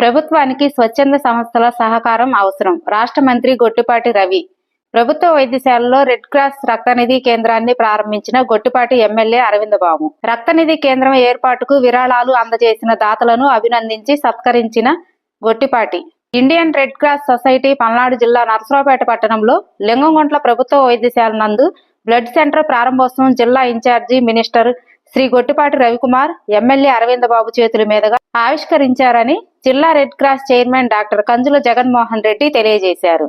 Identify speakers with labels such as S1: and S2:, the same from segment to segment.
S1: ప్రభుత్వానికి స్వచ్ఛంద సంస్థల సహకారం అవసరం. రాష్ట్ర మంత్రి గొట్టిపాటి రవి ప్రభుత్వ వైద్యశాలలో రెడ్ క్రాస్ రక్తనిధి కేంద్రాన్ని ప్రారంభించిన గొట్టిపాటి ఎమ్మెల్యే అరవింద బాబు రక్తనిధి కేంద్రం ఏర్పాటుకు విరాళాలు అందజేసిన దాతలను అభినందించి సత్కరించిన Gottipati. Indian Red Cross Society Palnadu జిల్లా నరసరావుపేట పట్టణంలో లింగంగుంట్ల ప్రభుత్వ వైద్యశాల నందు బ్లడ్ సెంటర్ ప్రారంభోత్సవం జిల్లా incharge minister Shri Gottipati Ravikumar MLA Aravinda Babu చేతుల మీదుగా ఆవిష్కరించారని జిల్లా red cross chairman doctor Kanjula Jaganmohan Reddy తెలియజేశారు.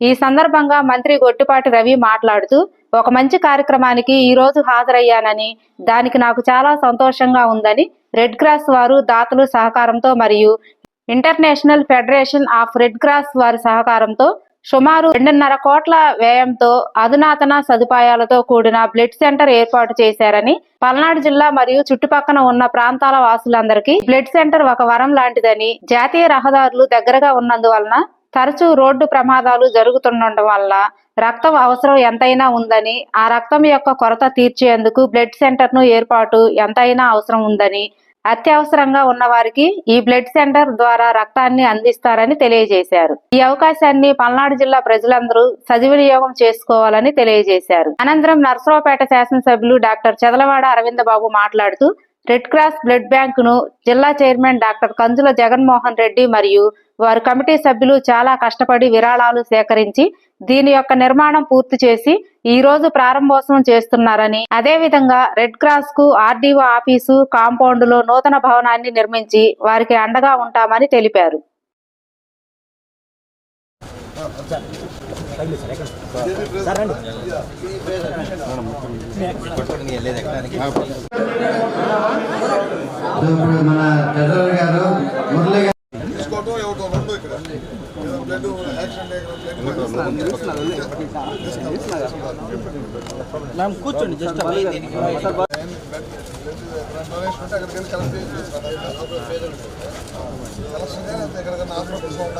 S1: ఈ సందర్భంగా మంత్రి గొట్టిపాటి రవి మాట్లాడుతూ ఒక మంచి కార్యక్రమానికి ఈ రోజు హాజరయ్యానని దానికి నాకు చాలా సంతోషంగా ఉందని రెడ్ క్రాస్ వారు దాతలు సహకారంతో మరియు international federation of red cross వారి సహకారంతో సుమారు రెండున్నర కోట్ల వ్యయంతో అధునాతన సదుపాయాలతో కూడిన బ్లడ్ సెంటర్ ఏర్పాటు చేశారని పల్నాడు జిల్లా మరియు చుట్టుపక్కల ఉన్న ప్రాంతాల వాసులందరికీ బ్లడ్ సెంటర్ ఒక వరం లాంటిదని జాతీయ రహదారులు దగ్గరగా ఉన్నందువలన తరచూ రోడ్డు ప్రమాదాలు జరుగుతుండటం వల్ల రక్తం అవసరం ఎంతైనా ఉందని ఆ రక్తం యొక్క కొరత తీర్చేందుకు బ్లడ్ సెంటర్ను ఏర్పాటు ఎంతైనా అవసరం ఉందని అత్యవసరంగా ఉన్న వారికి ఈ బ్లడ్ సెంటర్ ద్వారా రక్తాన్ని అందిస్తారని తెలియజేశారు. ఈ అవకాశాన్ని పల్నాడు జిల్లా ప్రజలందరూ సద్వినియోగం చేసుకోవాలని తెలియజేశారు. అనంతరం నర్సరావుపేట శాసనసభ్యులు డాక్టర్ చదలవాడ అరవింద బాబు మాట్లాడుతూ రెడ్ క్రాస్ బ్లడ్ బ్యాంక్ను జిల్లా చైర్మన్ డాక్టర్ కంజుల జగన్మోహన్ రెడ్డి మరియు వారి కమిటీ సభ్యులు చాలా కష్టపడి విరాళాలు సేకరించి దీని యొక్క నిర్మాణం పూర్తి చేసి ఈ రోజు ప్రారంభోత్సవం చేస్తున్నారని అదే విధంగా రెడ్ క్రాస్కు ఆర్డీఓ ఆఫీసు కాంపౌండ్లో నూతన భవనాన్ని నిర్మించి వారికి అండగా ఉంటామని తెలిపారు.
S2: మన గారు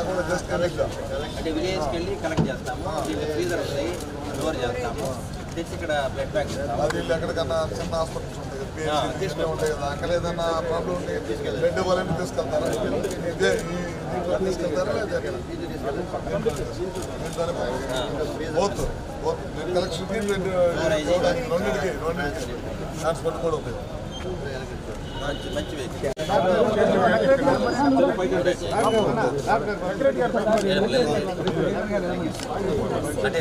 S3: కూడా జస్ట్ కలెక్ట్
S4: అంటే విలేజ్కి వెళ్ళి కలెక్ట్ చేస్తాము ఫ్రీజర్ వస్తాయి స్టోర్ చేస్తాము తెచ్చి ఇక్కడ బ్లడ్ బ్యాంక్
S3: అది ఎక్కడికన్నా చిన్న హాస్పిటల్స్ ఉంటాయి పిహెచ్సి తీసుకునే ఉంటాయి కదా అక్కడ ఏదన్నా ప్రాబ్లం ఉంటే బ్లడ్ తీసుకెళ్తారా? ఇదే లేదా బోత్ బోత్ ఇవ్వడానికి రెండింటికి రెండింటికి. ట్రాన్స్పోర్ట్ కూడా ఉంటుంది
S4: మంచి మంచి అంటే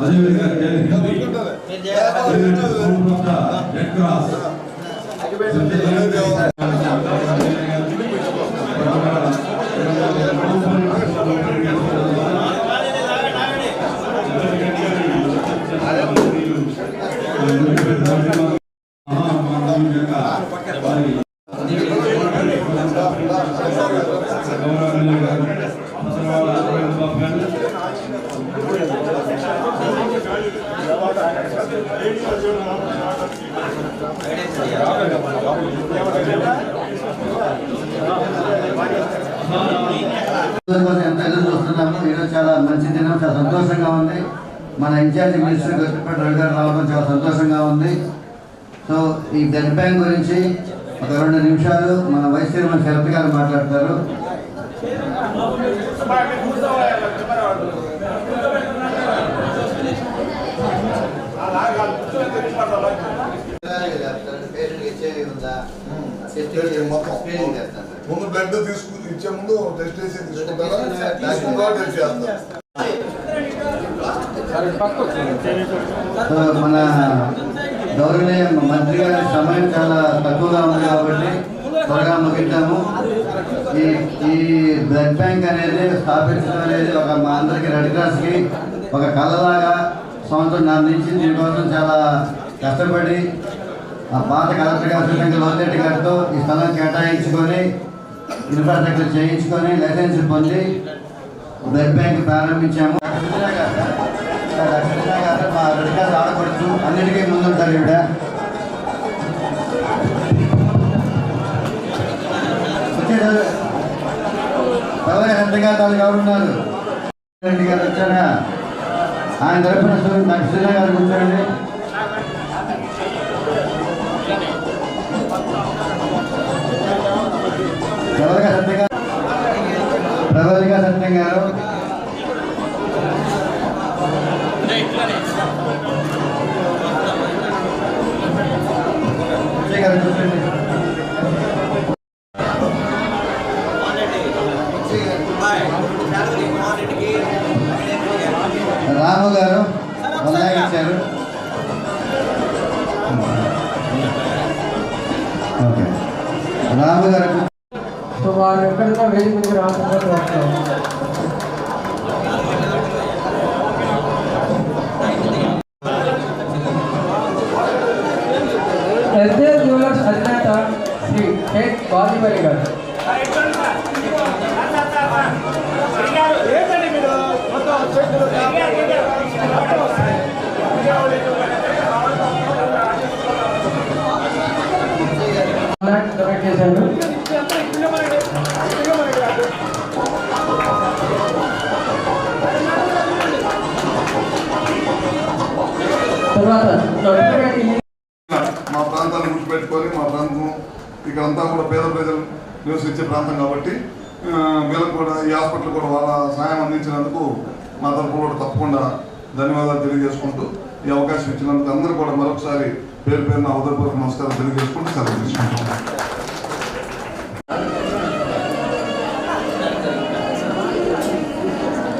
S5: అదేవిధంగా రెడ్ క్రాస్
S2: చాలా మంచి దినం చాలా సంతోషంగా ఉంది. మన ఇన్ఛార్జ్ మినిస్టర్ గొప్పటి రవి గారు రావడం చాలా సంతోషంగా ఉంది. సో ఈ బ్లడ్ బ్యాంక్ గురించి ఒక రెండు నిమిషాలు మన వైస్ చైర్మన్ శరత్ గారు మాట్లాడతారు.
S3: ముందు బ్లడ్ తీసుకుని ఇచ్చే ముందు టెస్ట్ చేసి తీసుకుంటారా?
S2: మన గౌరవనీయ మంత్రి గారి సమయం చాలా తక్కువగా ఉంది కాబట్టి త్వరగా ముగిద్దాము. ఈ ఈ బ్లడ్ బ్యాంక్ అనేది స్థాపించడం అనేది ఒక మా అందరికి రెడ్ క్రాస్కి ఒక కళలాగా సంవత్సరం నా నుంచి దీనికోసం చాలా కష్టపడి ఆ పాత కలెక్టర్ గారు శ్రీశంకర్ లోతెట్టి గారితో ఈ స్థలం కేటాయించుకొని ఇన్ఫ్రాస్ట్రక్చర్ చేయించుకొని లైసెన్స్ పొంది బ్లడ్ బ్యాంక్ ప్రారంభించాము. డాక్టర్ గారు మా రెడ్ క్రాస్ అన్నిటికీ ముందుంటారు ఈవిడ వచ్చారు పదవి హెల్త్ గారు ఉన్నారు? రెడ్డి గారు వచ్చారా? ఆయన తరపున సూర్య- డాక్టర్ గారు కూర్చోండి. రాము గారు
S6: కొనసాగించారు రాము గారు
S3: ప్రాంతం కాబట్టి వీళ్ళకి వీళ్ళకు కూడా ఈ హాస్పిటల్ కూడా వాళ్ళ సాయం అందించినందుకు మా తరఫున కూడా తప్పకుండా ధన్యవాదాలు తెలియజేసుకుంటూ ఈ అవకాశం ఇచ్చినందుకు అందరూ కూడా మరొకసారి పేరు పేరున ఉదయపూర్వక నమస్కారం తెలియజేసుకుంటూ సెలవు తీసుకుంటాం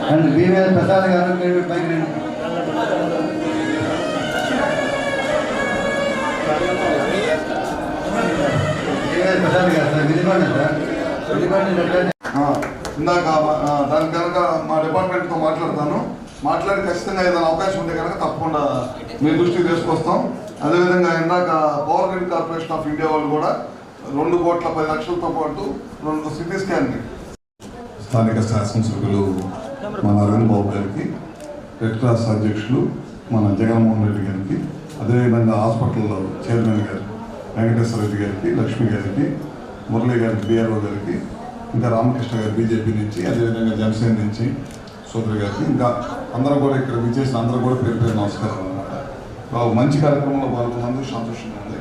S2: అండ్ బీవీఎల్ ప్రసాద్ గారు మీరు పైకి రండి. ప్రసాద్ గారు సార్ విధిపండి సార్
S3: ఇందాక దాని కనుక మా డిపార్ట్మెంట్తో మాట్లాడతాను. మాట్లాడి ఖచ్చితంగా ఏదైనా అవకాశం ఉంటే కనుక తప్పకుండా మీ దృష్టికి తీసుకొస్తాం. అదేవిధంగా ఇందాక power grid corporation of India వాళ్ళు కూడా రెండు కోట్ల పది లక్షలతో పాటు రెండు సిటీ స్కాన్ స్థానిక శాసనసభ్యులు మన అరవింద్ బాబు గారికి రెడ్ క్రాస్ అధ్యక్షులు మన జగన్మోహన్ రెడ్డి గారికి అదేవిధంగా హాస్పిటల్ చైర్మన్ గారు వెంకటేశ్వర రెడ్డి గారికి లక్ష్మి గారికి మురళి గారికి బిఆర్ఓ గారికి ఇంకా రామకృష్ణ గారు బీజేపీ నుంచి అదేవిధంగా జనసేన నుంచి సోదరి గారికి ఇంకా అందరూ కూడా ఇక్కడ విచ్చేసిన అందరూ కూడా పేరు పేరు నమస్కారం అనమాట మంచి కార్యక్రమంలో పాల్గొన్నందుకు సంతోషంగా ఉంది.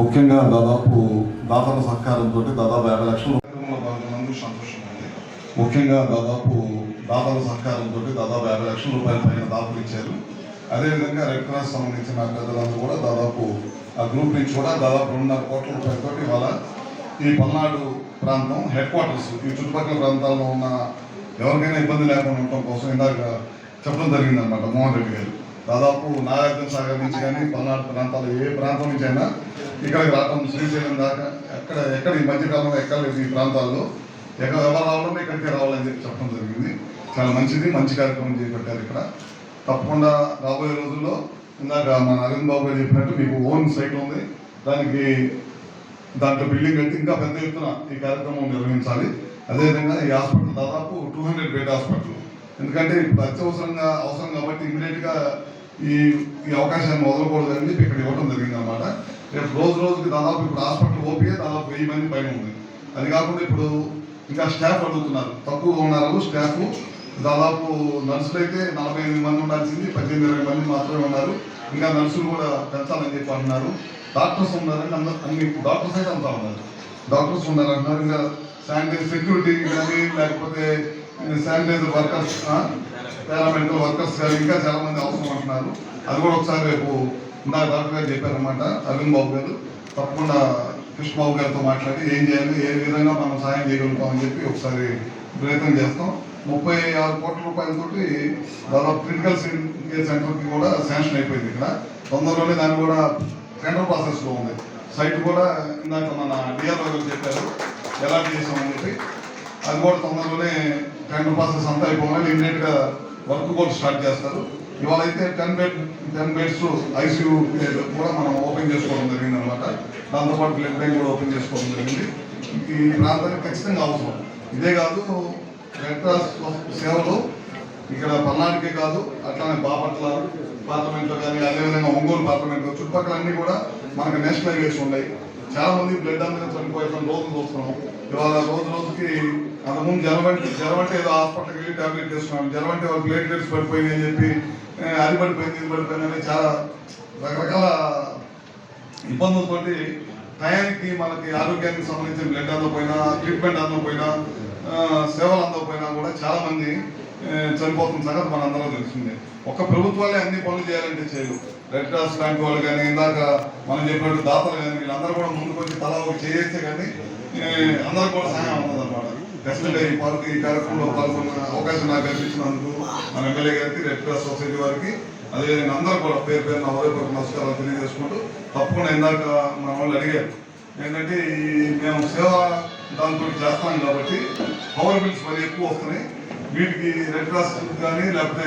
S3: ముఖ్యంగా దాదాపు దాతల సహకారంతో దాదాపు యాభై లక్షల కార్యక్రమంలో పాల్గొన్నందుకు సంతోషంగా ఉంది. ముఖ్యంగా దాదాపు దాతల సహకారంతో దాదాపు యాభై లక్షల రూపాయల పైన దాతలు ఇచ్చారు. అదేవిధంగా రెడ్ క్రాస్ సంబంధించిన పెద్దలందరూ కూడా దాదాపు ఆ గ్రూప్ నుంచి కూడా దాదాపు రెండున్నర కోట్ల రూపాయలతో ఇవాళ ఈ పల్నాడు ప్రాంతం హెడ్ క్వార్టర్స్ ఈ చుట్టుపక్కల ప్రాంతాల్లో ఉన్న ఎవరికైనా ఇబ్బంది లేకుండా ఉండటం కోసం ఇందాక చెప్పడం జరిగింది అనమాట మోహన్ రెడ్డి గారు. దాదాపు నాగార్జున సాగర్ నుంచి కానీ పల్నాడు ప్రాంతాలు ఏ ప్రాంతం నుంచి అయినా ఇక్కడికి రావడం శ్రీశైలం దాకా ఎక్కడ ఎక్కడ ఈ మధ్యకాలంలో ఎక్కడ లేదు ఈ ప్రాంతాల్లో. ఎక్కడ ఎవరు రావాలన్నా ఇక్కడికే రావాలని చెప్పి చెప్పడం జరిగింది. చాలా మంచిది మంచి కార్యక్రమం చేపట్టారు ఇక్కడ. తప్పకుండా రాబోయే రోజుల్లో ఇందాక మన అరవింద్ బాబు గారు చెప్పినట్టు మీకు ఓన్ సైట్ ఉంది. దానికి దాంట్లో బిల్డింగ్ కట్టి ఇంకా పెద్ద ఎత్తున ఈ కార్యక్రమం నిర్వహించాలి. అదేవిధంగా ఈ హాస్పిటల్ దాదాపు టూ హండ్రెడ్ బెడ్ హాస్పిటల్. ఎందుకంటే ఇప్పుడు అత్యవసరంగా అవసరం కాబట్టి ఇమీడియట్గా ఈ ఈ అవకాశాన్ని వదలకూడదని చెప్పి ఇక్కడ ఇవ్వడం జరిగింది అనమాట రేపు రోజు రోజుకి దాదాపు ఇప్పుడు హాస్పిటల్ ఓపీఏ దాదాపు వెయ్యి మంది పైన ఉంది. అది కాకుండా ఇప్పుడు ఇంకా స్టాఫ్ అడుగుతున్నారు. తక్కువ ఉన్నారు స్టాఫ్. దాదాపు నర్సులు అయితే నలభై ఎనిమిది మంది ఉండాల్సింది పద్దెనిమిది ఇరవై మంది మాత్రమే ఉన్నారు. ఇంకా నర్సులు కూడా పెంచాలని చెప్పి అంటున్నారు. డాక్టర్స్ ఉన్నారని అందరూ అన్ని డాక్టర్స్ అయితే అంతా ఉన్నారు. డాక్టర్స్ ఉన్నారు అంటున్నారు ఇంకా శానిటైజ్ సెక్యూరిటీ కానీ లేకపోతే శానిటైజర్ వర్కర్స్ పారామెడికల్ వర్కర్స్ కానీ ఇంకా చాలా మంది అవసరం అంటున్నారు. అది కూడా ఒకసారి రేపు నా డాక్టర్ గారు చెప్పారనమాట అరవింద్ బాబు గారు. తప్పకుండా కృష్ణబాబు గారితో మాట్లాడి ఏం చేయాలి ఏ విధంగా మనం సాయం చేయగలుగుతాం అని చెప్పి ఒకసారి ప్రయత్నం చేస్తాం. ముప్పై ఆరు కోట్ల రూపాయలతోటి దాదాపు క్రిటికల్ కేర్ సెంటర్కి కూడా శాంక్షన్ అయిపోయింది ఇక్కడ. తొందరలోనే దాన్ని కూడా టెండర్ ప్రాసెస్లో ఉంది సైట్ కూడా ఇందాక మన డిఆర్ఓ గారు చెప్పారు. ఎలా చేసామని చెప్పి. అది కూడా తొందరలోనే టెండర్ ప్రాసెస్ అంతా అయిపోగానే ఇమీడియట్గా వర్క్ కూడా స్టార్ట్ చేస్తారు. ఇవాళ అయితే ten bed ten beds ICU కూడా మనం ఓపెన్ చేసుకోవడం జరిగింది అనమాట దాంతోపాటు బ్లడ్ బ్యాంక్ కూడా ఓపెన్ చేసుకోవడం జరిగింది. ఈ ప్రాంతానికి ఖచ్చితంగా అవసరం. ఇదే కాదు రెడ్ క్రాస్ సేవలు ఇక్కడ పల్నాడుకే కాదు అట్లానే బాపట్ల పార్లమెంట్లో కానీ అదేవిధంగా ఒంగోలు పార్లమెంట్లో చుట్టుపక్కల అన్ని కూడా మనకు నేషనల్ హైవేస్ ఉన్నాయి. చాలా మంది బ్లడ్ అనేది చనిపోయిన రోజులు చూస్తున్నాం. ఇవాళ రోజు రోజుకి అంతకుముందు జ్వరం అంటే అంటే ఏదో హాస్పిటల్కి వెళ్ళి టాబ్లెట్ చేస్తున్నాం జ్వరం అంటే వాళ్ళు ప్లేట్లెట్స్ పడిపోయింది అని చెప్పి అది పడిపోయింది ఇది పడిపోయింది అని చాలా రకరకాల ఇబ్బందులతోటి టయానికి మనకి ఆరోగ్యానికి సంబంధించిన బ్లడ్ అందకపోయినా ట్రీట్మెంట్ అందకపోయినా సేవలు అందకపోయినా కూడా చాలా మంది చనిపోతున్న సంగతి మన అందరూ తెలిసిందే. ఒక ప్రభుత్వాలే అన్ని పనులు చేయాలంటే చేయవు రెడ్ క్రాస్ లాంటి వాళ్ళు కానీ ఇందాక మనం చెప్పినట్టు దాతలు కానీ వీళ్ళందరూ కూడా ముందుకు వచ్చి తలా ఒక చేస్తే కానీ అందరూ కూడా సహాయం ఉండదు అనమాట ఖచ్చితంగా ఈ పార్క్ ఈ కార్యక్రమంలో పాల్గొన్న అవకాశం నాకు కల్పించినందుకు మన ఎమ్మెల్యే గారికి రెడ్ క్రాస్ సొసైటీ వారికి అదేవిధంగా అందరూ కూడా పేరు పేరు నా హృదయపూర్వక నమస్కారాలు తెలియజేసుకుంటూ తప్పకుండా ఇందాక మన వాళ్ళు అడిగారు. ఏంటంటే ఈ మేము సేవ దాంతో చేస్తాం కాబట్టి పవర్ బిల్స్ మరి ఎక్కువ వస్తున్నాయి. వీటికి రెడ్ క్రాస్ కానీ లేకపోతే